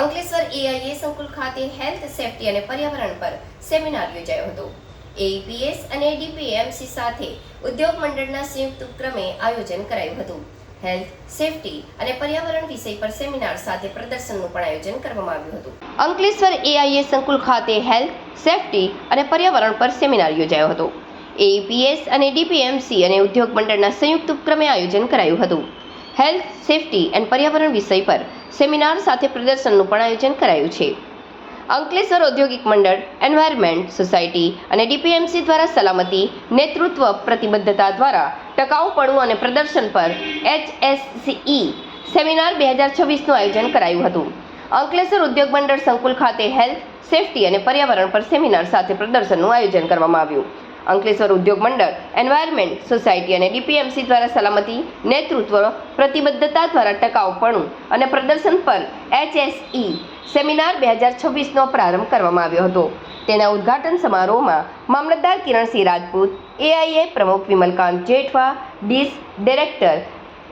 Ankleshwar AIA સંકુલ ખાતે health, safety અને પર્યાવરણ પર સેમિનાર યોજાયો હતો. એઈપીએસ અને ડીપીએમસી સાથે ઉદ્યોગ મંડળના સંયુક્ત ઉપક્રમે આયોજન કરાયું હતું. હેલ્થ, સેફટી અને પર્યાવરણ વિષય પર સેમિનાર સાથે પ્રદર્શનનું પણ આયોજન કરવામાં આવ્યું હતું. અંકલેશ્વર એઆઈએ સંકુલ ખાતે હેલ્થ, સેફટી અને પર્યાવરણ પર સેમિનાર યોજાયો હતો. એઈપીએસ અને ડીપીએમસી અને ઉદ્યોગ મંડળના સંયુક્ત ઉપક્રમે આયોજન કરાયું હતું. હેલ્થ, સેફટી એન્ડ પર્યાવરણ વિષય પર સેમિનાર સાથે પ્રદર્શનનું પણ આયોજન કરાયું છે. અંકલેશ્વર ઔદ્યોગિક મંડળ એન્વાયરમેન્ટ સોસાયટી અને ડીપીએમસી દ્વારા સલામતી, નેતૃત્વ પ્રતિબદ્ધતા દ્વારા ટકાઉપણું અને પ્રદર્શન પર એચએસસીઈ સેમિનાર બે હજાર છવ્વીસનું આયોજન કરાયું હતું. અંકલેશ્વર ઉદ્યોગ મંડળ સંકુલ ખાતે હેલ્થ, સેફટી અને પર્યાવરણ પર સેમિનાર સાથે પ્રદર્શનનું આયોજન કરવામાં આવ્યું. અંકલેશ્વર ઉદ્યોગ મંડળ એન્વાયરમેન્ટ સોસાયટી અને ડીપીએમસી દ્વારા સલામતી, નેતૃત્વ, પ્રતિબદ્ધતા દ્વારા ટકાઉપણું અને પ્રદર્શન પર એચએસઈ સેમિનાર બે હજાર છવ્વીસનો પ્રારંભ કરવામાં આવ્યો હતો. તેના ઉદ્ઘાટન સમારોહમાં મામલતદાર કિરણસિંહ રાજપૂત એઆઈએ પ્રમુખ Vimalkant Jethwa DISH director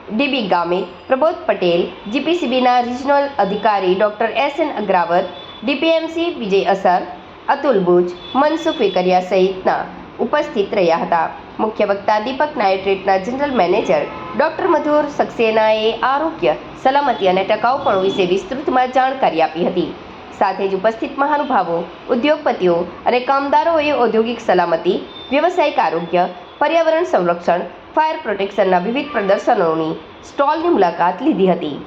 DB Gamit Prabodh Patel જીપીસીબીના regional અધિકારી doctor S N Agravat DPMC Vijay અસર, અતુલ ભુજ, મનસુખ વેકરિયા સહિતના ઉપસ્થિત રહ્યા હતા. મુખ્ય વક્તા દીપક નાઇટ્રેટના જનરલ મેનેજર ડોક્ટર મધુર સક્સેનાએ આરોગ્ય, સલામતી અને ટકાઉપણું વિશે વિસ્તૃતમાં જાણકારી આપી હતી. સાથે જ ઉપસ્થિત મહાનુભાવો, ઉદ્યોગપતિઓ અને કામદારોએ ઔદ્યોગિક સલામતી, વ્યવસાયિક આરોગ્ય, પર્યાવરણ સંરક્ષણ, ફાયર પ્રોટેક્શનના વિવિધ પ્રદર્શનોની સ્ટોલની મુલાકાત લીધી હતી.